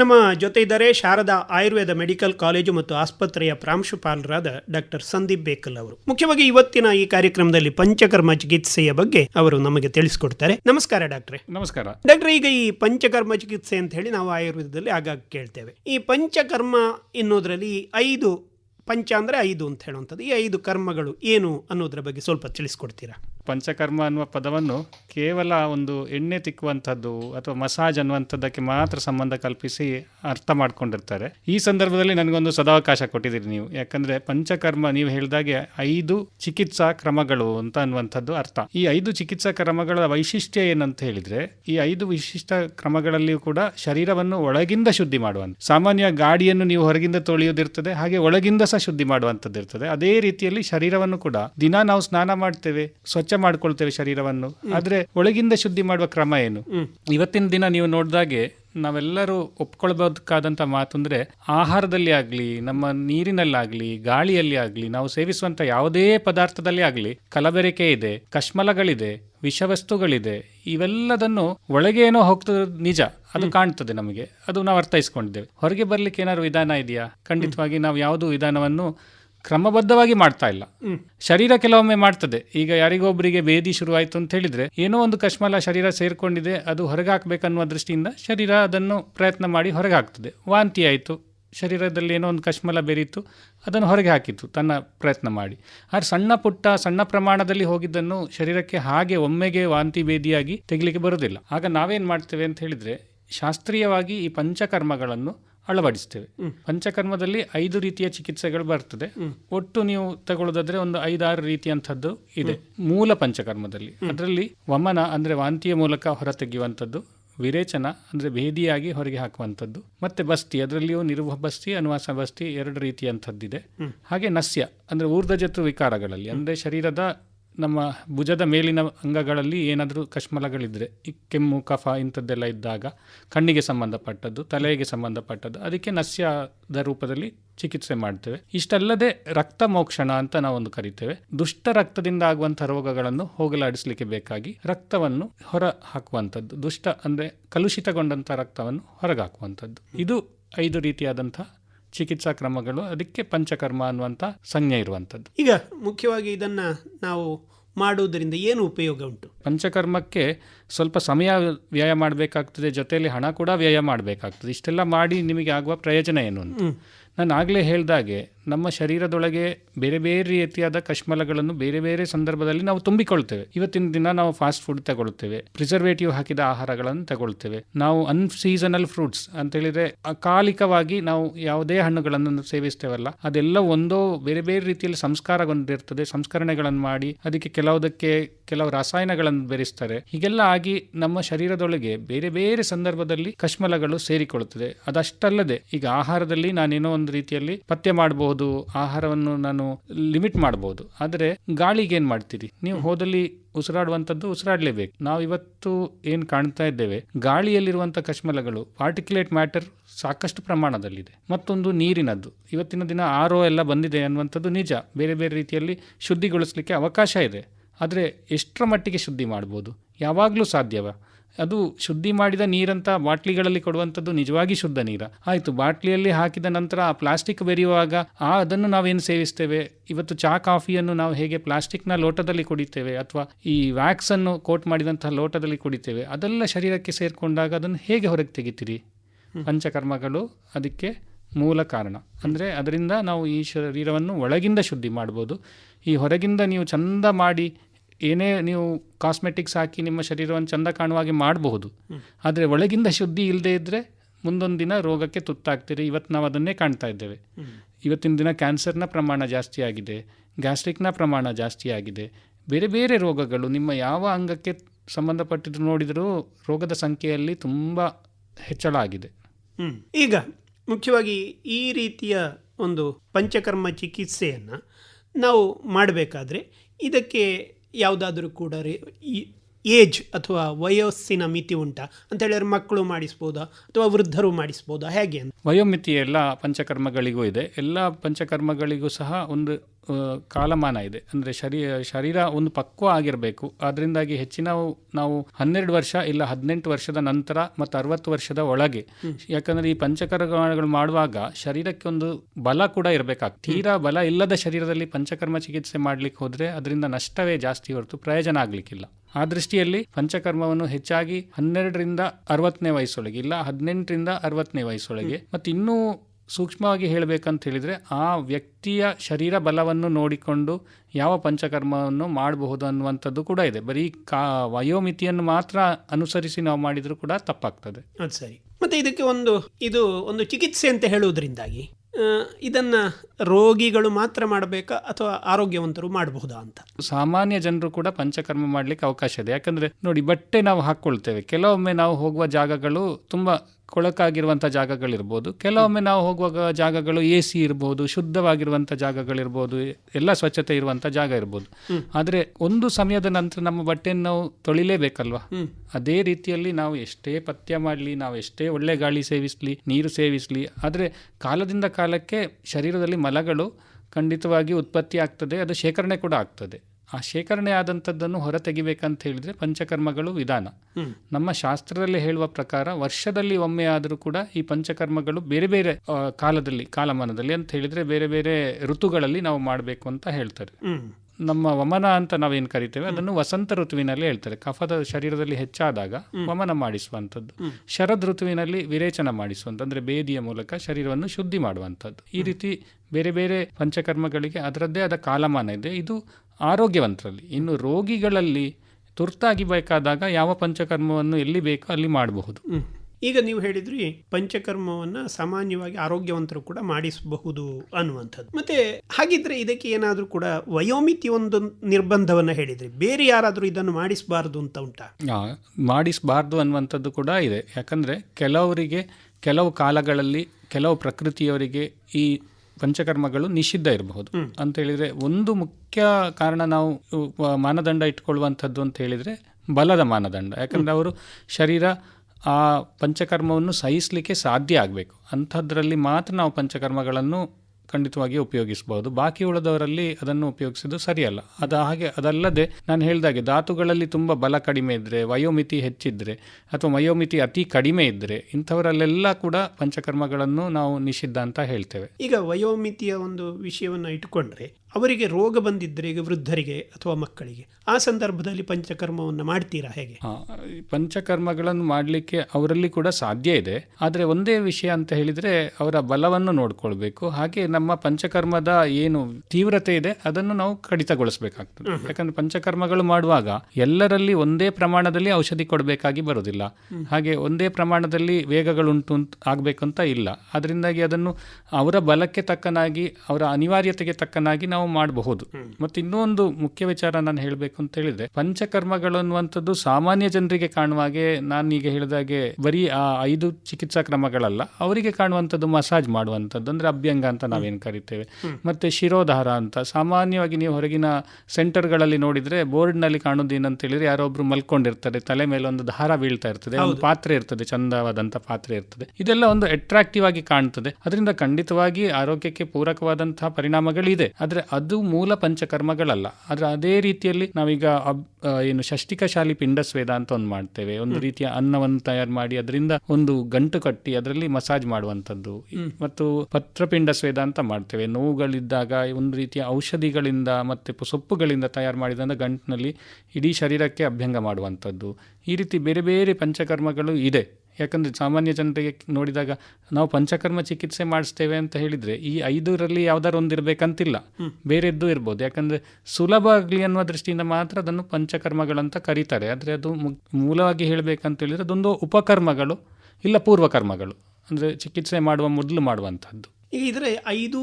ನಮ್ಮ ಜೊತೆ ಇದ್ದಾರೆ ಶಾರದಾ ಆಯುರ್ವೇದ ಮೆಡಿಕಲ್ ಕಾಲೇಜು ಮತ್ತು ಆಸ್ಪತ್ರೆಯ ಪ್ರಾಂಶುಪಾಲರಾದ ಡಾಕ್ಟರ್ ಸಂದೀಪ್ ಬೇಕಲ್ ಅವರು. ಮುಖ್ಯವಾಗಿ ಇವತ್ತಿನ ಈ ಕಾರ್ಯಕ್ರಮದಲ್ಲಿ ಪಂಚಕರ್ಮ ಚಿಕಿತ್ಸೆಯ ಬಗ್ಗೆ ಅವರು ನಮಗೆ ತಿಳಿಸಿಕೊಡ್ತಾರೆ. ನಮಸ್ಕಾರ ಡಾಕ್ಟ್ರೆ. ನಮಸ್ಕಾರ. ಡಾಕ್ಟ್ರೆ ಈಗ ಈ ಪಂಚಕರ್ಮ ಚಿಕಿತ್ಸೆ ಅಂತ ಹೇಳಿ ನಾವು ಆಯುರ್ವೇದದಲ್ಲಿ ಆಗಾಗ ಕೇಳ್ತೇವೆ. ಈ ಪಂಚಕರ್ಮ ಎನ್ನುವುದರಲ್ಲಿ ಐದು ಪಂಚ ಅಂದರೆ ಐದು ಅಂತ ಹೇಳುವಂಥದ್ದು. ಈ ಐದು ಕರ್ಮಗಳು ಏನು ಅನ್ನೋದ್ರ ಬಗ್ಗೆ ಸ್ವಲ್ಪ ತಿಳಿಸ್ಕೊಡ್ತೀರಾ? ಪಂಚಕರ್ಮ ಅನ್ನುವ ಪದವನ್ನು ಕೇವಲ ಒಂದು ಎಣ್ಣೆ ತಿಕ್ಕುವಂಥದ್ದು ಅಥವಾ ಮಸಾಜ್ ಅನ್ನುವಂಥದ್ದಕ್ಕೆ ಮಾತ್ರ ಸಂಬಂಧ ಕಲ್ಪಿಸಿ ಅರ್ಥ ಮಾಡ್ಕೊಂಡಿರ್ತಾರೆ. ಈ ಸಂದರ್ಭದಲ್ಲಿ ನನಗೊಂದು ಸದಾವಕಾಶ ಕೊಟ್ಟಿದ್ದೀರಿ ನೀವು. ಯಾಕಂದ್ರೆ ಪಂಚಕರ್ಮ ನೀವು ಹೇಳಿದಾಗೆ ಐದು ಚಿಕಿತ್ಸಾ ಕ್ರಮಗಳು ಅಂತ ಅನ್ನುವಂಥದ್ದು ಅರ್ಥ. ಈ ಐದು ಚಿಕಿತ್ಸಾ ಕ್ರಮಗಳ ವೈಶಿಷ್ಟ್ಯ ಏನಂತ ಹೇಳಿದ್ರೆ, ಈ ಐದು ವಿಶಿಷ್ಟ ಕ್ರಮಗಳಲ್ಲಿಯೂ ಕೂಡ ಶರೀರವನ್ನು ಒಳಗಿಂದ ಶುದ್ಧಿ ಮಾಡುವಂಥ ಸಾಮಾನ್ಯ ಗಾಡಿಯನ್ನು ನೀವು ಹೊರಗಿಂದ ತೊಳೆಯೋದಿರ್ತದೆ ಹಾಗೆ ಒಳಗಿಂದ ಸಹ ಶುದ್ಧಿ ಮಾಡುವಂಥದ್ದು ಇರ್ತದೆ ಅದೇ ರೀತಿಯಲ್ಲಿ ಶರೀರವನ್ನು ಕೂಡ ದಿನ ನಾವು ಸ್ನಾನ ಮಾಡ್ತೇವೆ, ಸ್ವಚ್ಛ ಮಾಡ್ಕೊಳ್ತೇವೆ ಶರೀರವನ್ನು. ಆದ್ರೆ ಒಳಗಿಂದ ಶುದ್ಧಿ ಮಾಡುವ ಕ್ರಮ ಏನು? ಇವತ್ತಿನ ದಿನ ನೀವು ನೋಡಿದಾಗೆ ನಾವೆಲ್ಲರೂ ಒಪ್ಕೊಳ್ಬೇಕಾದಂಥ ಮಾತು ಅಂದ್ರೆ ಆಹಾರದಲ್ಲಿ ಆಗಲಿ ನಮ್ಮ ನೀರಿನಲ್ಲಾಗ್ಲಿ ಗಾಳಿಯಲ್ಲಿ ಆಗಲಿ ನಾವು ಸೇವಿಸುವಂತ ಯಾವುದೇ ಪದಾರ್ಥದಲ್ಲಿ ಆಗಲಿ ಕಲಬೆರಕೆ ಇದೆ ಕಶ್ಮಲಗಳಿದೆ ವಿಷವಸ್ತುಗಳಿದೆ ಇವೆಲ್ಲದನ್ನು ಒಳಗೆ ಏನೋ ಹೋಗ್ತದೆ ನಿಜ ಅದು ಕಾಣ್ತದೆ ನಮಗೆ. ಅದು ನಾವು ಅರ್ಥೈಸ್ಕೊಂಡಿದ್ದೇವೆ. ಹೊರಗೆ ಬರ್ಲಿಕ್ಕೆ ಏನಾದ್ರು ವಿಧಾನ ಇದೆಯಾ? ಖಂಡಿತವಾಗಿ ನಾವು ಯಾವುದು ವಿಧಾನವನ್ನು ಕ್ರಮಬದ್ಧವಾಗಿ ಮಾಡ್ತಾ ಇಲ್ಲ. ಶರೀರ ಕೆಲವೊಮ್ಮೆ ಮಾಡ್ತದೆ. ಈಗ ಯಾರಿಗೊಬ್ಬರಿಗೆ ಭೇದಿ ಶುರುವಾಯಿತು ಅಂತ ಹೇಳಿದ್ರೆ ಏನೋ ಒಂದು ಕಶ್ಮಲ ಶರೀರ ಸೇರಿಕೊಂಡಿದೆ ಅದು ಹೊರಗೆ ಹಾಕ್ಬೇಕನ್ನುವ ದೃಷ್ಟಿಯಿಂದ ಶರೀರ ಅದನ್ನು ಪ್ರಯತ್ನ ಮಾಡಿ ಹೊರಗೆ ಹಾಕ್ತದೆ ವಾಂತಿ ಆಯಿತು. ಶರೀರದಲ್ಲಿ ಏನೋ ಒಂದು ಕಶ್ಮಲ ಬೆರೀತು ಅದನ್ನು ಹೊರಗೆ ಹಾಕಿತ್ತು ತನ್ನ ಪ್ರಯತ್ನ ಮಾಡಿ. ಆದರೆ ಸಣ್ಣ ಪುಟ್ಟ ಸಣ್ಣ ಪ್ರಮಾಣದಲ್ಲಿ ಹೋಗಿದ್ದನ್ನು ಶರೀರಕ್ಕೆ ಹಾಗೆ ಒಮ್ಮೆಗೆ ವಾಂತಿ ಭೇದಿಯಾಗಿ ತೆಗಲಿಕ್ಕೆ ಬರೋದಿಲ್ಲ. ಆಗ ನಾವೇನು ಮಾಡ್ತೇವೆ ಅಂತ ಹೇಳಿದರೆ ಶಾಸ್ತ್ರೀಯವಾಗಿ ಈ ಪಂಚಕರ್ಮಗಳನ್ನು ಅಳವಡಿಸ್ತೇವೆ. ಪಂಚಕರ್ಮದಲ್ಲಿ ಐದು ರೀತಿಯ ಚಿಕಿತ್ಸೆಗಳು ಬರ್ತದೆ. ಒಟ್ಟು ನೀವು ತಗೊಳ್ಳೋದಾದ್ರೆ ಒಂದು ಐದಾರು ರೀತಿಯಂಥದ್ದು ಇದೆ. ಮೂಲ ಪಂಚಕರ್ಮದಲ್ಲಿ. ಅದರಲ್ಲಿ ವಮನ ಅಂದ್ರೆ ವಾಂತಿಯ ಮೂಲಕ ಹೊರತೆಗೆಯುವಂಥದ್ದು ವಿರೇಚನ ಅಂದ್ರೆ ಭೇದಿಯಾಗಿ ಹೊರಗೆ ಹಾಕುವಂಥದ್ದು ಮತ್ತೆ ಬಸ್ತಿ ಅದರಲ್ಲಿಯೂ ನಿರುಹ ಬಸ್ತಿ ಅನುವಾಸ ಬಸ್ತಿ ಎರಡು ರೀತಿಯಂಥದ್ದಿದೆ. ಹಾಗೆ ನಸ್ಯ ಅಂದ್ರೆ ಊರ್ಧಜತು ವಿಕಾರಗಳಲ್ಲಿ ಅಂದ್ರೆ ಶರೀರದ ನಮ್ಮ ಭುಜದ ಮೇಲಿನ ಅಂಗಗಳಲ್ಲಿ ಏನಾದರೂ ಕಷ್ಮಲಗಳಿದ್ದರೆ ಈ ಕೆಮ್ಮು, ಕಫ ಇಂಥದ್ದೆಲ್ಲ ಇದ್ದಾಗ ಕಣ್ಣಿಗೆ ಸಂಬಂಧಪಟ್ಟದ್ದು, ತಲೆಗೆ ಸಂಬಂಧಪಟ್ಟದ್ದು, ಅದಕ್ಕೆ ನಸ್ಯದ ರೂಪದಲ್ಲಿ ಚಿಕಿತ್ಸೆ ಮಾಡ್ತೇವೆ. ಇಷ್ಟಲ್ಲದೆ ರಕ್ತ ಮೋಕ್ಷಣ ಅಂತ ನಾವೊಂದು ಕರಿತೇವೆ. ದುಷ್ಟ ರಕ್ತದಿಂದ ಆಗುವಂಥ ರೋಗಗಳನ್ನು ಹೋಗಲಾಡಿಸಲಿಕ್ಕೆ ಬೇಕಾಗಿ ರಕ್ತವನ್ನು ಹೊರ ಹಾಕುವಂಥದ್ದು ದುಷ್ಟ ಅಂದರೆ ಕಲುಷಿತಗೊಂಡಂಥ ರಕ್ತವನ್ನು ಹೊರಗಾಕುವಂಥದ್ದು. ಇದು ಐದು ರೀತಿಯಾದಂಥ ಚಿಕಿತ್ಸಾ ಕ್ರಮಗಳು ಅದಕ್ಕೆ ಪಂಚಕರ್ಮ ಅನ್ನುವಂಥ ಸಂಜ್ಞೆ ಇರುವಂಥದ್ದು. ಈಗ ಮುಖ್ಯವಾಗಿ ಇದನ್ನು ನಾವು ಮಾಡುವುದರಿಂದ ಏನು ಉಪಯೋಗ ಉಂಟು? ಪಂಚಕರ್ಮಕ್ಕೆ ಸ್ವಲ್ಪ ಸಮಯ ವ್ಯಯ ಮಾಡಬೇಕಾಗ್ತದೆ ಜೊತೆಯಲ್ಲಿ ಹಣ ಕೂಡ ವ್ಯಯ ಮಾಡಬೇಕಾಗ್ತದೆ. ಇಷ್ಟೆಲ್ಲ ಮಾಡಿ ನಿಮಗೆ ಆಗುವ ಪ್ರಯೋಜನ ಏನು ಅಂತ. ನಾನು ಆಗಲೇ ಹೇಳ್ದಾಗೆ ನಮ್ಮ ಶರೀರದೊಳಗೆ ಬೇರೆ ಬೇರೆ ರೀತಿಯಾದ ಕಶ್ಮಲಗಳನ್ನು ಬೇರೆ ಬೇರೆ ಸಂದರ್ಭದಲ್ಲಿ ನಾವು ತುಂಬಿಕೊಳ್ತೇವೆ. ಇವತ್ತಿನ ದಿನ ನಾವು ಫಾಸ್ಟ್ ಫುಡ್ ತಗೊಳ್ತೇವೆ. ಪ್ರಿಸರ್ವೇಟಿವ್ ಹಾಕಿದ ಆಹಾರಗಳನ್ನು ತಗೊಳ್ತೇವೆ. ನಾವು ಅನ್ಸೀಸನಲ್ ಫ್ರೂಟ್ಸ್ ಅಂತ ಹೇಳಿದ್ರೆ ಅಕಾಲಿಕವಾಗಿ ನಾವು ಯಾವುದೇ ಹಣ್ಣುಗಳನ್ನು ಸೇವಿಸ್ತೇವಲ್ಲ. ಅದೆಲ್ಲ ಒಂದೋ ಬೇರೆ ಬೇರೆ ರೀತಿಯಲ್ಲಿ ಸಂಸ್ಕಾರಗೊಂಡಿರ್ತದೆ ಸಂಸ್ಕರಣೆಗಳನ್ನು ಮಾಡಿ ಅದಕ್ಕೆ ಕೆಲವುದಕ್ಕೆ ಕೆಲವು ರಾಸಾಯನಗಳನ್ನು ಬೆರೆಸ್ತಾರೆ. ಹೀಗೆಲ್ಲ ಆಗಿ ನಮ್ಮ ಶರೀರದೊಳಗೆ ಬೇರೆ ಬೇರೆ ಸಂದರ್ಭದಲ್ಲಿ ಕಶ್ಮಲಗಳು ಸೇರಿಕೊಳ್ಳುತ್ತದೆ. ಅದಷ್ಟಲ್ಲದೆ ಈಗ ಆಹಾರದಲ್ಲಿ ನಾನೇನೋ ಒಂದು ರೀತಿಯಲ್ಲಿ ಪತ್ತೆ ಮಾಡಬಹುದು ಆಹಾರವನ್ನು ನಾನು ಲಿಮಿಟ್ ಮಾಡಬಹುದು ಆದರೆ ಗಾಳಿಗೆ ಏನು ಮಾಡ್ತೀರಿ? ನೀವು ಹೋದಲ್ಲಿ ಉಸಿರಾಡುವಂಥದ್ದು ಉಸಿರಾಡಲೇಬೇಕು. ನಾವು ಇವತ್ತು ಏನು ಕಾಣ್ತಾ ಇದ್ದೇವೆ ಗಾಳಿಯಲ್ಲಿರುವಂಥ ಕಶ್ಮಲಗಳು ಪಾರ್ಟಿಕ್ಯುಲೇಟ್ ಮ್ಯಾಟರ್ ಸಾಕಷ್ಟು ಪ್ರಮಾಣದಲ್ಲಿದೆ. ಮತ್ತೊಂದು ನೀರಿನದ್ದು. ಇವತ್ತಿನ ದಿನ ಆರ್ ಎಲ್ಲ ಬಂದಿದೆ ಅನ್ನುವಂಥದ್ದು ನಿಜ. ಬೇರೆ ಬೇರೆ ರೀತಿಯಲ್ಲಿ ಶುದ್ಧಿಗೊಳಿಸಲಿಕ್ಕೆ ಅವಕಾಶ ಇದೆ. ಆದರೆ ಎಷ್ಟರ ಮಟ್ಟಿಗೆ ಶುದ್ಧಿ ಮಾಡ್ಬೋದು? ಯಾವಾಗಲೂ ಸಾಧ್ಯವ? ಅದು ಶುದ್ಧಿ ಮಾಡಿದ ನೀರಂತ ಬಾಟ್ಲಿಗಳಲ್ಲಿ ಕೊಡುವಂಥದ್ದು ನಿಜವಾಗಿ ಶುದ್ಧ ನೀರ. ಆಯಿತು ಬಾಟ್ಲಿಯಲ್ಲಿ ಹಾಕಿದ ನಂತರ ಆ ಪ್ಲಾಸ್ಟಿಕ್ ಬೆರೆಯುವಾಗ ಆ ಅದನ್ನು ನಾವೇನು ಸೇವಿಸ್ತೇವೆ? ಇವತ್ತು ಚಾ ಕಾಫಿಯನ್ನು ನಾವು ಹೇಗೆ ಪ್ಲಾಸ್ಟಿಕ್ನ ಲೋಟದಲ್ಲಿ ಕುಡಿತೇವೆ ಅಥವಾ ಈ ವ್ಯಾಕ್ಸನ್ನು ಕೋಟ್ ಮಾಡಿದಂತಹ ಲೋಟದಲ್ಲಿ ಕುಡಿತೇವೆ? ಅದೆಲ್ಲ ಶರೀರಕ್ಕೆ ಸೇರಿಕೊಂಡಾಗ ಅದನ್ನು ಹೇಗೆ ಹೊರಗೆ ತೆಗಿತೀರಿ? ಪಂಚಕರ್ಮಗಳು ಅದಕ್ಕೆ ಮೂಲ ಕಾರಣ. ಅಂದರೆ ಅದರಿಂದ ನಾವು ಈ ಶರೀರವನ್ನು ಒಳಗಿಂದ ಶುದ್ಧಿ ಮಾಡ್ಬೋದು. ಈ ಹೊರಗಿಂದ ನೀವು ಚಂದ ಮಾಡಿ ಏನೇ ನೀವು ಕಾಸ್ಮೆಟಿಕ್ಸ್ ಹಾಕಿ ನಿಮ್ಮ ಶರೀರವನ್ನು ಚಂದ ಕಾಣುವಾಗಿ ಮಾಡಬಹುದು, ಆದರೆ ಒಳಗಿಂದ ಶುದ್ಧಿ ಇಲ್ಲದೇ ಇದ್ದರೆ ಮುಂದೊಂದು ದಿನ ರೋಗಕ್ಕೆ ತುತ್ತಾಗ್ತೀರಿ. ಇವತ್ತು ನಾವು ಅದನ್ನೇ ಕಾಣ್ತಾ ಇದ್ದೇವೆ. ಇವತ್ತಿನ ದಿನ ಕ್ಯಾನ್ಸರ್ನ ಪ್ರಮಾಣ ಜಾಸ್ತಿ ಆಗಿದೆ ಗ್ಯಾಸ್ಟ್ರಿಕ್ನ ಪ್ರಮಾಣ ಜಾಸ್ತಿ ಆಗಿದೆ. ಬೇರೆ ಬೇರೆ ರೋಗಗಳು ನಿಮ್ಮ ಯಾವ ಅಂಗಕ್ಕೆ ಸಂಬಂಧಪಟ್ಟಿದ್ದು ನೋಡಿದರೂ ರೋಗದ ಸಂಖ್ಯೆಯಲ್ಲಿ ತುಂಬ ಹೆಚ್ಚಳ ಆಗಿದೆ. ಈಗ ಮುಖ್ಯವಾಗಿ ಈ ರೀತಿಯ ಒಂದು ಪಂಚಕರ್ಮ ಚಿಕಿತ್ಸೆಯನ್ನು ನಾವು ಮಾಡಬೇಕಾದ್ರೆ ಇದಕ್ಕೆ ಯಾವುದಾದ್ರೂ ಕೂಡ ಏಜ್ ಅಥವಾ ವಯಸ್ಸಿನ ಮಿತಿ ಉಂಟಾ. ಅಂತ ಹೇಳಿದ್ರೆ ಮಕ್ಕಳು ಮಾಡಿಸ್ಬೋದಾ ಅಥವಾ ವೃದ್ಧರು ಮಾಡಿಸ್ಬೋದಾ? ಹೇಗೆ ವಯೋಮಿತಿ ಎಲ್ಲ ಪಂಚಕರ್ಮಗಳಿಗೂ ಇದೆ. ಎಲ್ಲ ಪಂಚಕರ್ಮಗಳಿಗೂ ಸಹ ಒಂದು ಕಾಲಮಾನ ಇದೆ. ಅಂದರೆ ಶರೀರ ಶರೀರ ಒಂದು ಪಕ್ವ ಆಗಿರಬೇಕು. ಅದರಿಂದಾಗಿ ಹೆಚ್ಚಿನ ನಾವು ಹನ್ನೆರಡು ವರ್ಷ ಇಲ್ಲ ಹದಿನೆಂಟು ವರ್ಷದ ನಂತರ ಮತ್ತು ಅರವತ್ತು ವರ್ಷದ ಒಳಗೆ ಯಾಕಂದರೆ ಈ ಪಂಚಕರ್ಮಗಳು ಮಾಡುವಾಗ ಶರೀರಕ್ಕೆ ಒಂದು ಬಲ ಕೂಡ ಇರಬೇಕಾಗ್ತದೆ ತೀರಾ ಬಲ ಇಲ್ಲದ ಶರೀರದಲ್ಲಿ ಪಂಚಕರ್ಮ ಚಿಕಿತ್ಸೆ ಮಾಡಲಿಕ್ಕೆ ಹೋದರೆ ಅದರಿಂದ ನಷ್ಟವೇ ಜಾಸ್ತಿ ಹೊರತು ಪ್ರಯೋಜನ ಆಗಲಿಕ್ಕಿಲ್ಲ. ಆ ದೃಷ್ಟಿಯಲ್ಲಿ ಪಂಚಕರ್ಮವನ್ನು ಹೆಚ್ಚಾಗಿ ಹನ್ನೆರಡರಿಂದ ಅರವತ್ತನೇ ವಯಸ್ಸೊಳಗೆ ಇಲ್ಲ ಹದಿನೆಂಟರಿಂದ ಅರವತ್ತನೇ ವಯಸ್ಸೊಳಗೆ ಮತ್ತು ಇನ್ನೂ ಸೂಕ್ಷ್ಮವಾಗಿ ಹೇಳಬೇಕಂತ ಹೇಳಿದರೆ ಆ ವ್ಯಕ್ತಿಯ ಶರೀರ ಬಲವನ್ನು ನೋಡಿಕೊಂಡು ಯಾವ ಪಂಚಕರ್ಮವನ್ನು ಮಾಡಬಹುದು ಅನ್ನುವಂಥದ್ದು ಕೂಡ ಇದೆ. ಬರೀ ಕಾ ವಯೋಮಿತಿಯನ್ನು ಮಾತ್ರ ಅನುಸರಿಸಿ ನಾವು ಮಾಡಿದರೂ ಕೂಡ ತಪ್ಪಾಗ್ತದೆ. ಅದು ಸರಿ. ಮತ್ತು ಇದಕ್ಕೆ ಒಂದು ಇದು ಒಂದು ಚಿಕಿತ್ಸೆ ಅಂತ ಹೇಳುವುದರಿಂದಾಗಿ ಇದನ್ನು ರೋಗಿಗಳು ಮಾತ್ರ ಮಾಡಬೇಕಾ ಅಥವಾ ಆರೋಗ್ಯವಂತರು ಮಾಡಬಹುದಾ ಅಂತ? ಸಾಮಾನ್ಯ ಜನರು ಕೂಡ ಪಂಚಕರ್ಮ ಮಾಡಲಿಕ್ಕೆ ಅವಕಾಶ ಇದೆ. ಯಾಕಂದರೆ ನೋಡಿ ಬಟ್ಟೆ ನಾವು ಹಾಕ್ಕೊಳ್ತೇವೆ. ಕೆಲವೊಮ್ಮೆ ನಾವು ಹೋಗುವ ಜಾಗಗಳು ತುಂಬ ಕೊಳಕಾಗಿರುವಂಥ ಜಾಗಗಳಿರ್ಬೋದು. ಕೆಲವೊಮ್ಮೆ ನಾವು ಹೋಗುವಾಗ ಜಾಗಗಳು ಎ ಸಿ ಇರ್ಬೋದು ಶುದ್ಧವಾಗಿರುವಂಥ ಜಾಗಗಳಿರ್ಬೋದು ಎಲ್ಲ ಸ್ವಚ್ಛತೆ ಇರುವಂಥ ಜಾಗ ಇರ್ಬೋದು. ಆದರೆ ಒಂದು ಸಮಯದ ನಂತರ ನಮ್ಮ ಬಟ್ಟೆಯನ್ನು ನಾವು ತೊಳಿಲೇಬೇಕಲ್ವಾ? ಅದೇ ರೀತಿಯಲ್ಲಿ ನಾವು ಎಷ್ಟೇ ಪಥ್ಯ ಮಾಡಲಿ ನಾವು ಎಷ್ಟೇ ಒಳ್ಳೆ ಗಾಳಿ ಸೇವಿಸಲಿ ನೀರು ಸೇವಿಸಲಿ ಆದರೆ ಕಾಲದಿಂದ ಕಾಲಕ್ಕೆ ಶರೀರದಲ್ಲಿ ಮಲಗಳು ಖಂಡಿತವಾಗಿ ಉತ್ಪತ್ತಿ ಆಗ್ತದೆ ಅದು ಶೇಖರಣೆ ಕೂಡ ಆಗ್ತದೆ. ಆ ಶೇಖರಣೆ ಆದಂಥದ್ದನ್ನು ಹೊರತೆಗಿಬೇಕಂತ ಹೇಳಿದರೆ ಪಂಚಕರ್ಮಗಳು ವಿಧಾನ. ನಮ್ಮ ಶಾಸ್ತ್ರದಲ್ಲಿ ಹೇಳುವ ಪ್ರಕಾರ ವರ್ಷದಲ್ಲಿ ಒಮ್ಮೆ ಆದರೂ ಕೂಡ ಈ ಪಂಚಕರ್ಮಗಳು ಬೇರೆ ಬೇರೆ ಕಾಲದಲ್ಲಿ ಕಾಲಮಾನದಲ್ಲಿ ಅಂತ ಹೇಳಿದರೆ ಬೇರೆ ಬೇರೆ ಋತುಗಳಲ್ಲಿ ನಾವು ಮಾಡಬೇಕು ಅಂತ ಹೇಳ್ತಾರೆ. ನಮ್ಮ ವಮನ ಅಂತ ನಾವೇನು ಕರಿತೇವೆ? ಅದನ್ನು ವಸಂತ ಋತುವಿನಲ್ಲಿ ಹೇಳ್ತಾರೆ. ಕಫದ ಶರೀರದಲ್ಲಿ ಹೆಚ್ಚಾದಾಗ ವಮನ ಮಾಡಿಸುವಂಥದ್ದು. ಶರದ್ ಋತುವಿನಲ್ಲಿ ವಿರೇಚನ ಮಾಡಿಸುವಂಥ ಅಂದರೆ ಬೇದಿಯ ಮೂಲಕ ಶರೀರವನ್ನು ಶುದ್ಧಿ ಮಾಡುವಂಥದ್ದು. ಈ ರೀತಿ ಬೇರೆ ಬೇರೆ ಪಂಚಕರ್ಮಗಳಿಗೆ ಅದರದ್ದೇ ಆದ ಕಾಲಮಾನ ಇದೆ. ಇದು ಆರೋಗ್ಯವಂತರಲ್ಲಿ. ಇನ್ನು ರೋಗಿಗಳಲ್ಲಿ ತುರ್ತಾಗಿ ಬೇಕಾದಾಗ ಯಾವ ಪಂಚಕರ್ಮವನ್ನು ಎಲ್ಲಿ ಬೇಕೋ ಅಲ್ಲಿ ಮಾಡಬಹುದು. ಈಗ ನೀವು ಹೇಳಿದ್ರಿ ಪಂಚಕರ್ಮವನ್ನು ಸಾಮಾನ್ಯವಾಗಿ ಆರೋಗ್ಯವಂತರು ಕೂಡ ಮಾಡಿಸಬಹುದು ಅನ್ನುವಂಥದ್ದು. ಮತ್ತೆ ಹಾಗಿದ್ರೆ ಇದಕ್ಕೆ ಏನಾದರೂ ಕೂಡ ವಯೋಮಿತಿ ಒಂದು ನಿರ್ಬಂಧವನ್ನು ಹೇಳಿದ್ರಿ. ಬೇರೆ ಯಾರಾದರೂ ಇದನ್ನು ಮಾಡಿಸಬಾರದು ಅಂತ ಉಂಟಾ? ಮಾಡಿಸಬಾರ್ದು ಅನ್ನುವಂಥದ್ದು ಕೂಡ ಇದೆ. ಯಾಕಂದರೆ ಕೆಲವರಿಗೆ ಕೆಲವು ಕಾಲಗಳಲ್ಲಿ ಕೆಲವು ಪ್ರಕೃತಿಯವರಿಗೆ ಈ ಪಂಚಕರ್ಮಗಳು ನಿಷಿದ್ಧ ಇರಬಹುದು. ಅಂತ ಹೇಳಿದ್ರೆ ಒಂದು ಮುಖ್ಯ ಕಾರಣ ನಾವು ಮಾನದಂಡ ಇಟ್ಕೊಳ್ಳುವಂಥದ್ದು ಅಂತ ಹೇಳಿದ್ರೆ ಬಲದ ಮಾನದಂಡ. ಯಾಕಂದರೆ ಅವರು ಶರೀರ ಆ ಪಂಚಕರ್ಮವನ್ನು ಸಹಿಸಲಿಕ್ಕೆ ಸಾಧ್ಯ ಆಗಬೇಕು. ಅಂಥದ್ರಲ್ಲಿ ಮಾತ್ರ ನಾವು ಪಂಚಕರ್ಮಗಳನ್ನು ಖಂಡಿತವಾಗಿ ಉಪಯೋಗಿಸಬಹುದು. ಬಾಕಿ ಉಳಿದವರಲ್ಲಿ ಅದನ್ನು ಉಪಯೋಗಿಸೋದು ಸರಿಯಲ್ಲ. ಅದು ಹಾಗೆ ಅದಲ್ಲದೆ ನಾನು ಹೇಳಿದಾಗೆ ಧಾತುಗಳಲ್ಲಿ ತುಂಬ ಬಲ ಕಡಿಮೆ ಇದ್ದರೆ ವಯೋಮಿತಿ ಹೆಚ್ಚಿದ್ದರೆ ಅಥವಾ ವಯೋಮಿತಿ ಅತಿ ಕಡಿಮೆ ಇದ್ದರೆ ಇಂಥವರಲ್ಲೆಲ್ಲ ಕೂಡ ಪಂಚಕರ್ಮಗಳನ್ನು ನಾವು ನಿಷಿದ್ಧ ಅಂತ ಹೇಳ್ತೇವೆ. ಈಗ ವಯೋಮಿತಿಯ ಒಂದು ವಿಷಯವನ್ನು ಇಟ್ಟುಕೊಂಡ್ರೆ ಅವರಿಗೆ ರೋಗ ಬಂದಿದ್ದರೆ ಈಗ ವೃದ್ಧರಿಗೆ ಅಥವಾ ಮಕ್ಕಳಿಗೆ ಆ ಸಂದರ್ಭದಲ್ಲಿ ಪಂಚಕರ್ಮವನ್ನು ಮಾಡ್ತೀರಾ ಹೇಗೆ? ಪಂಚಕರ್ಮಗಳನ್ನು ಮಾಡಲಿಕ್ಕೆ ಅವರಲ್ಲಿ ಕೂಡ ಸಾಧ್ಯ ಇದೆ. ಆದರೆ ಒಂದೇ ವಿಷಯ ಅಂತ ಹೇಳಿದರೆ ಅವರ ಬಲವನ್ನು ನೋಡ್ಕೊಳ್ಬೇಕು. ಹಾಗೆ ನಮ್ಮ ಪಂಚಕರ್ಮದ ಏನು ತೀವ್ರತೆ ಇದೆ ಅದನ್ನು ನಾವು ಕಡಿತಗೊಳಿಸಬೇಕಾಗ್ತದೆ. ಯಾಕಂದ್ರೆ ಪಂಚಕರ್ಮಗಳು ಮಾಡುವಾಗ ಎಲ್ಲರಲ್ಲಿ ಒಂದೇ ಪ್ರಮಾಣದಲ್ಲಿ ಔಷಧಿ ಕೊಡಬೇಕಾಗಿ ಬರೋದಿಲ್ಲ ಹಾಗೆ ಒಂದೇ ಪ್ರಮಾಣದಲ್ಲಿ ವೇಗಗಳುಂಟು ಆಗಬೇಕಂತ ಆಗಬೇಕು ಅಂತ ಇಲ್ಲ. ಅದರಿಂದಾಗಿ ಅದನ್ನು ಅವರ ಬಲಕ್ಕೆ ತಕ್ಕನಾಗಿ ಅವರ ಅನಿವಾರ್ಯತೆಗೆ ತಕ್ಕನಾಗಿ ನಾವು ಮಾಡಬಹುದು. ಮತ್ತು ಇನ್ನೊಂದು ಮುಖ್ಯ ವಿಚಾರ ನಾನು ಹೇಳಬೇಕು ಅಂತ ಹೇಳಿದ್ರೆ ಪಂಚಕರ್ಮಗಳು ಅನ್ನುವಂಥದ್ದು ಸಾಮಾನ್ಯ ಜನರಿಗೆ ಕಾಣುವ ಹಾಗೆ ನಾನು ಈಗ ಹೇಳಿದಾಗೆ ಬರೀ ಆ ಐದು ಚಿಕಿತ್ಸಾ ಕ್ರಮಗಳಲ್ಲ ಅವರಿಗೆ ಕಾಣುವಂಥದ್ದು ಮಸಾಜ್ ಮಾಡುವಂಥದ್ದು ಅಂದ್ರೆ ಅಭ್ಯಂಗ ಅಂತ ನಾವೇನು ಕರಿತೇವೆ. ಮತ್ತೆ ಶಿರೋಧಾರ ಅಂತ ಸಾಮಾನ್ಯವಾಗಿ ನೀವು ಹೊರಗಿನ ಸೆಂಟರ್ಗಳಲ್ಲಿ ನೋಡಿದ್ರೆ ಬೋರ್ಡ್ನಲ್ಲಿ ಕಾಣೋದು ಏನಂತ ಹೇಳಿದ್ರೆ ಯಾರೋ ಒಬ್ರು ಮಲ್ಕೊಂಡಿರ್ತಾರೆ ತಲೆ ಮೇಲೆ ಒಂದು ದಾರ ಬೀಳ್ತಾ ಇರ್ತದೆ ಒಂದು ಪಾತ್ರೆ ಇರ್ತದೆ ಚಂದವಾದಂಥ ಪಾತ್ರೆ ಇರ್ತದೆ. ಇದೆಲ್ಲ ಒಂದು ಅಟ್ರಾಕ್ಟಿವ್ ಆಗಿ ಕಾಣ್ತದೆ. ಅದರಿಂದ ಖಂಡಿತವಾಗಿ ಆರೋಗ್ಯಕ್ಕೆ ಪೂರಕವಾದಂತಹ ಪರಿಣಾಮಗಳಿದೆ. ಆದರೆ ಅದು ಮೂಲ ಪಂಚಕರ್ಮಗಳಲ್ಲ. ಆದರೆ ಅದೇ ರೀತಿಯಲ್ಲಿ ನಾವೀಗ ಏನು ಷಷ್ಟಿಕ ಏನು ಷಷ್ಟಿಕಶಾಲಿ ಪಿಂಡಸ್ವೇದ ಅಂತ ಒಂದು ಮಾಡ್ತೇವೆ. ಒಂದು ರೀತಿಯ ಅನ್ನವನ್ನು ತಯಾರು ಮಾಡಿ ಅದರಿಂದ ಒಂದು ಗಂಟು ಕಟ್ಟಿ ಅದರಲ್ಲಿ ಮಸಾಜ್ ಮಾಡುವಂಥದ್ದು. ಮತ್ತು ಪತ್ರಪಿಂಡ ಸ್ವೇದ ಅಂತ ಮಾಡ್ತೇವೆ. ನೋವುಗಳಿದ್ದಾಗ ಒಂದು ರೀತಿಯ ಔಷಧಿಗಳಿಂದ ಮತ್ತೆ ಸೊಪ್ಪುಗಳಿಂದ ತಯಾರು ಮಾಡಿದಂಥ ಗಂಟಿನಲ್ಲಿ ಇಡೀ ಶರೀರಕ್ಕೆ ಅಭ್ಯಂಗ ಮಾಡುವಂಥದ್ದು. ಈ ರೀತಿ ಬೇರೆ ಬೇರೆ ಪಂಚಕರ್ಮಗಳು ಇದೆ. ಯಾಕಂದರೆ ಸಾಮಾನ್ಯ ಜನರಿಗೆ ನೋಡಿದಾಗ ನಾವು ಪಂಚಕರ್ಮ ಚಿಕಿತ್ಸೆ ಮಾಡಿಸ್ತೇವೆ ಅಂತ ಹೇಳಿದರೆ ಈ ಐದರಲ್ಲಿ ಯಾವ್ದಾರು ಒಂದು ಇರಬೇಕಂತಿಲ್ಲ ಬೇರೆದ್ದು ಇರ್ಬೋದು. ಯಾಕಂದರೆ ಸುಲಭ ಆಗಲಿ ಅನ್ನುವ ದೃಷ್ಟಿಯಿಂದ ಮಾತ್ರ ಅದನ್ನು ಪಂಚಕರ್ಮಗಳಂತ ಕರೀತಾರೆ. ಆದರೆ ಅದು ಮೂಲವಾಗಿ ಹೇಳಬೇಕಂತ ಹೇಳಿದರೆ ಅದೊಂದು ಉಪಕರ್ಮಗಳು ಇಲ್ಲ ಪೂರ್ವಕರ್ಮಗಳು. ಅಂದರೆ ಚಿಕಿತ್ಸೆ ಮಾಡುವ ಮೊದಲು ಮಾಡುವಂಥದ್ದು. ಈಗ ಇದರ ಐದು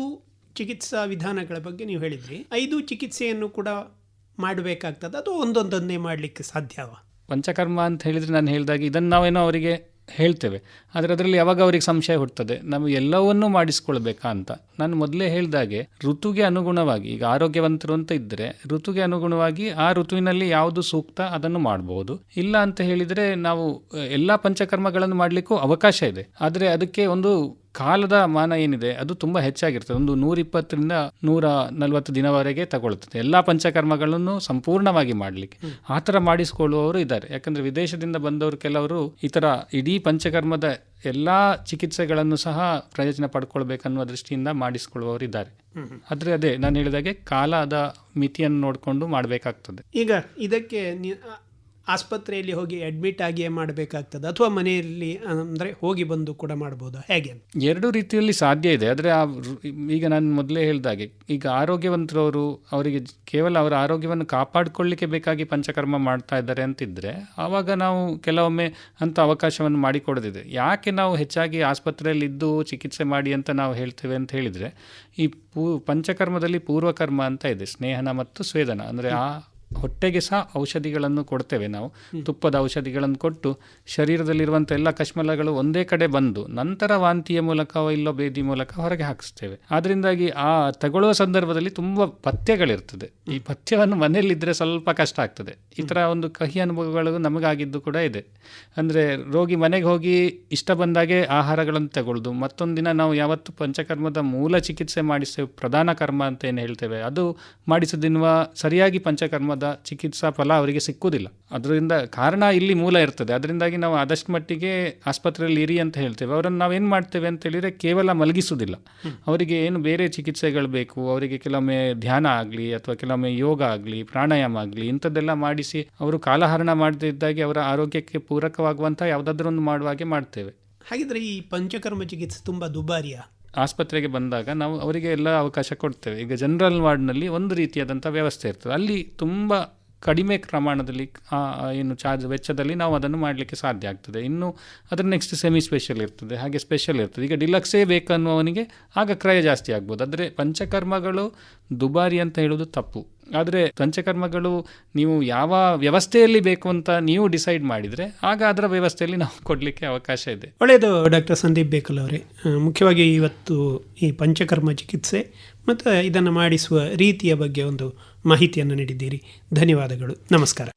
ಚಿಕಿತ್ಸಾ ವಿಧಾನಗಳ ಬಗ್ಗೆ ನೀವು ಹೇಳಿದ್ರಿ. ಐದು ಚಿಕಿತ್ಸೆಯನ್ನು ಕೂಡ ಮಾಡಬೇಕಾಗ್ತದೆ? ಅದು ಒಂದೊಂದನ್ನೇ ಮಾಡಲಿಕ್ಕೆ ಸಾಧ್ಯವ ಪಂಚಕರ್ಮ ಅಂತ ಹೇಳಿದರೆ ನಾನು ಹೇಳಿದಾಗ ಇದನ್ನು ನಾವೇನೋ ಅವರಿಗೆ ಹೇಳ್ತೇವೆ. ಆದರೆ ಅದರಲ್ಲಿ ಯಾವಾಗ ಅವರಿಗೆ ಸಂಶಯ ಹುಟ್ಟುತ್ತದೆ? ನಾವು ಎಲ್ಲವನ್ನೂ ಮಾಡಿಸ್ಕೊಳ್ಬೇಕಾ ಅಂತ. ನಾನು ಮೊದಲೇ ಹೇಳಿದಾಗೆ ಋತುಗೆ ಅನುಗುಣವಾಗಿ, ಈಗ ಆರೋಗ್ಯವಂತರು ಅಂತ ಇದ್ದರೆ ಋತುಗೆ ಅನುಗುಣವಾಗಿ ಆ ಋತುವಿನಲ್ಲಿ ಯಾವುದು ಸೂಕ್ತ ಅದನ್ನು ಮಾಡಬಹುದು ಇಲ್ಲ ಅಂತ ಹೇಳಿದರೆ ನಾವು, ಎಲ್ಲ ಪಂಚಕರ್ಮಗಳನ್ನು ಮಾಡಲಿಕ್ಕೂ ಅವಕಾಶ ಇದೆ. ಆದರೆ ಅದಕ್ಕೆ ಒಂದು ಕಾಲದ ಮಾನ ಏನಿದೆ ಅದು ತುಂಬ ಹೆಚ್ಚಾಗಿರ್ತದೆ. ಒಂದು ನೂರಿಪ್ಪತ್ತರಿಂದ ನೂರ ನಲವತ್ತು ದಿನವರೆಗೆ ತಗೊಳ್ತದೆ. ಎಲ್ಲ ಪಂಚಕರ್ಮಗಳನ್ನು ಸಂಪೂರ್ಣವಾಗಿ ಮಾಡಲಿಕ್ಕೆ. ಆ ಥರ ಮಾಡಿಸ್ಕೊಳ್ಳುವವರು ಇದ್ದಾರೆ. ಯಾಕಂದರೆ ವಿದೇಶದಿಂದ ಬಂದವರು ಕೆಲವರು ಈ ಥರ ಇಡೀ ಪಂಚಕರ್ಮದ ಎಲ್ಲ ಚಿಕಿತ್ಸೆಗಳನ್ನು ಸಹ ಪ್ರಯೋಜನ ಪಡ್ಕೊಳ್ಬೇಕನ್ನುವ ದೃಷ್ಟಿಯಿಂದ ಮಾಡಿಸ್ಕೊಳ್ಳುವವರು ಇದ್ದಾರೆ. ಆದರೆ ಅದೇ ನಾನು ಹೇಳಿದಾಗೆ ಕಾಲದ ಮಿತಿಯನ್ನು ನೋಡಿಕೊಂಡು ಮಾಡಬೇಕಾಗ್ತದೆ. ಈಗ ಇದಕ್ಕೆ ಆಸ್ಪತ್ರೆಯಲ್ಲಿ ಹೋಗಿ ಅಡ್ಮಿಟ್ ಆಗಿಯೇ ಮಾಡಬೇಕಾಗ್ತದೆ. ಅಥವಾ ಮನೆಯಲ್ಲಿ, ಅಂದರೆ ಹೋಗಿ ಬಂದು ಕೂಡ ಮಾಡ್ಬೋದು? ಹೇಗೆ ಎರಡು ರೀತಿಯಲ್ಲಿ ಸಾಧ್ಯ ಇದೆ. ಆದರೆ ಆ ಈಗ ನಾನು ಮೊದಲೇ ಹೇಳಿದಾಗೆ ಈಗ ಆರೋಗ್ಯವಂತರವರು ಅವರಿಗೆ ಕೇವಲ ಅವರ ಆರೋಗ್ಯವನ್ನು ಕಾಪಾಡಿಕೊಳ್ಳಿಕ್ಕೆ ಬೇಕಾಗಿ ಪಂಚಕರ್ಮ ಮಾಡ್ತಾ ಇದ್ದಾರೆ ಅಂತಿದ್ದರೆ ಆವಾಗ ನಾವು ಕೆಲವೊಮ್ಮೆ ಅಂಥ ಅವಕಾಶವನ್ನು ಮಾಡಿಕೊಡೋದಿದೆ. ಯಾಕೆ ನಾವು ಹೆಚ್ಚಾಗಿ ಆಸ್ಪತ್ರೆಯಲ್ಲಿ ಇದ್ದು ಚಿಕಿತ್ಸೆ ಮಾಡಿ ಅಂತ ನಾವು ಹೇಳ್ತೇವೆ ಅಂತ ಹೇಳಿದರೆ, ಈ ಪೂ, ಪಂಚಕರ್ಮದಲ್ಲಿ ಪೂರ್ವಕರ್ಮ ಅಂತ ಇದೆ, ಸ್ನೇಹನ ಮತ್ತು ಸ್ವೇದನ. ಅಂದರೆ ಆ ಹೊಟ್ಟೆಗೆ ಸಹ ಔಷಧಿಗಳನ್ನು ಕೊಡ್ತೇವೆ ನಾವು. ತುಪ್ಪದ ಔಷಧಿಗಳನ್ನು ಕೊಟ್ಟು ಶರೀರದಲ್ಲಿರುವಂಥ ಎಲ್ಲ ಕಶ್ಮಲಗಳು ಒಂದೇ ಕಡೆ ಬಂದು ನಂತರ ವಾಂತಿಯ ಮೂಲಕ ಇಲ್ಲೋ ಬೇದಿ ಮೂಲಕ ಹೊರಗೆ ಹಾಕಿಸ್ತೇವೆ. ಆದ್ದರಿಂದಾಗಿ ಆ ತಗೊಳ್ಳುವ ಸಂದರ್ಭದಲ್ಲಿ ತುಂಬ ಪಥ್ಯಗಳಿರ್ತದೆ. ಈ ಪಥ್ಯವನ್ನು ಮನೆಯಲ್ಲಿದ್ದರೆ ಸ್ವಲ್ಪ ಕಷ್ಟ ಆಗ್ತದೆ. ಈ ಥರ ಒಂದು ಕಹಿ ಅನುಭವಗಳು ನಮಗಾಗಿದ್ದು ಕೂಡ ಇದೆ. ಅಂದರೆ ರೋಗಿ ಮನೆಗೆ ಹೋಗಿ ಇಷ್ಟ ಬಂದಾಗೆ ಆಹಾರಗಳನ್ನು ತಗೊಳ್ಳೋದು ಮತ್ತೊಂದು ದಿನ ನಾವು ಯಾವತ್ತು ಪಂಚಕರ್ಮದ ಮೂಲ ಚಿಕಿತ್ಸೆ ಮಾಡಿಸ್ತೇವೆ. ಪ್ರಧಾನ ಕರ್ಮ ಅಂತ ಏನು ಹೇಳ್ತೇವೆ. ಅದು ಮಾಡಿಸೋದಿನ್ವ ಸರಿಯಾಗಿ ಪಂಚಕರ್ಮದ ಚಿಕಿತ್ಸಾ ಫಲ ಅವರಿಗೆ ಸಿಕ್ಕುವುದಿಲ್ಲ. ಅದರಿಂದ ಕಾರಣ ಇಲ್ಲಿ ಮೂಲ ಇರ್ತದೆ. ಅದರಿಂದಾಗಿ ನಾವು ಆದಷ್ಟು ಮಟ್ಟಿಗೆ ಆಸ್ಪತ್ರೆಯಲ್ಲಿ ಇರಿ ಅಂತ ಹೇಳ್ತೇವೆ. ಅವರನ್ನು ಏನು ಮಾಡ್ತೇವೆ ಅಂತ ಹೇಳಿದರೆ ಕೇವಲ ಮಲಗಿಸುವುದಿಲ್ಲ. ಅವರಿಗೆ ಏನು ಬೇರೆ ಚಿಕಿತ್ಸೆಗಳು ಬೇಕು, ಅವರಿಗೆ ಕೆಲವೊಮ್ಮೆ ಧ್ಯಾನ ಆಗಲಿ ಅಥವಾ ಕೆಲವೊಮ್ಮೆ ಯೋಗ ಆಗಲಿ, ಪ್ರಾಣಾಯಾಮ ಆಗಲಿ, ಇಂಥದ್ದೆಲ್ಲ ಮಾಡಿಸಿ ಅವರು ಕಾಲಹರಣ ಮಾಡದೇ ಇದ್ದಾಗೆ ಅವರ ಆರೋಗ್ಯಕ್ಕೆ ಪೂರಕವಾಗುವಂಥ ಯಾವುದಾದ್ರೂ ಒಂದು ಮಾಡುವ ಹಾಗೆ ಮಾಡ್ತೇವೆ. ಹಾಗಿದ್ರೆ ಈ ಪಂಚಕರ್ಮ ಚಿಕಿತ್ಸೆ ತುಂಬ ದುಬಾರಿಯಾ? ಆಸ್ಪತ್ರೆಗೆ ಬಂದಾಗ ನಾವು ಅವರಿಗೆ ಎಲ್ಲ ಅವಕಾಶ ಕೊಡ್ತೇವೆ. ಈಗ ಜನರಲ್ ವಾರ್ಡ್ನಲ್ಲಿ ಒಂದು ರೀತಿಯಾದಂಥ ವ್ಯವಸ್ಥೆ ಇರ್ತದೆ. ಅಲ್ಲಿ ತುಂಬ ಕಡಿಮೆ ಪ್ರಮಾಣದಲ್ಲಿ ಏನು ಚಾರ್ಜ್ ವೆಚ್ಚದಲ್ಲಿ ನಾವು ಅದನ್ನು ಮಾಡಲಿಕ್ಕೆ ಸಾಧ್ಯ ಆಗ್ತದೆ. ಇನ್ನು ಅದರ ನೆಕ್ಸ್ಟ್ ಸೆಮಿ ಸ್ಪೆಷಲ್ ಇರ್ತದೆ, ಹಾಗೆ ಸ್ಪೆಷಲ್ ಇರ್ತದೆ. ಈಗ ಡಿಲಕ್ಸೇ ಬೇಕನ್ನುವನಿಗೆ ಆಗ ಕ್ರಯ ಜಾಸ್ತಿ ಆಗ್ಬೋದು. ಆದರೆ ಪಂಚಕರ್ಮಗಳು ದುಬಾರಿ ಅಂತ ಹೇಳೋದು ತಪ್ಪು. ಆದರೆ ಪಂಚಕರ್ಮಗಳು ನೀವು ಯಾವ ವ್ಯವಸ್ಥೆಯಲ್ಲಿ ಬೇಕು ಅಂತ ನೀವು ಡಿಸೈಡ್ ಮಾಡಿದರೆ ಆಗ ಅದರ ವ್ಯವಸ್ಥೆಯಲ್ಲಿ ನಾವು ಕೊಡಲಿಕ್ಕೆ ಅವಕಾಶ ಇದೆ. ಒಳ್ಳೆಯದು ಡಾಕ್ಟರ್ ಸಂದೀಪ್ ಬೇಕಲ್ ಅವರೇ. ಮುಖ್ಯವಾಗಿ ಇವತ್ತು ಈ ಪಂಚಕರ್ಮ ಚಿಕಿತ್ಸೆ ಮತ್ತು ಇದನ್ನು ಮಾಡಿಸುವ ರೀತಿಯ ಬಗ್ಗೆ ಒಂದು ಮಾಹಿತಿಯನ್ನು ನೀಡಿದ್ದೀರಿ. ಧನ್ಯವಾದಗಳು. ನಮಸ್ಕಾರ.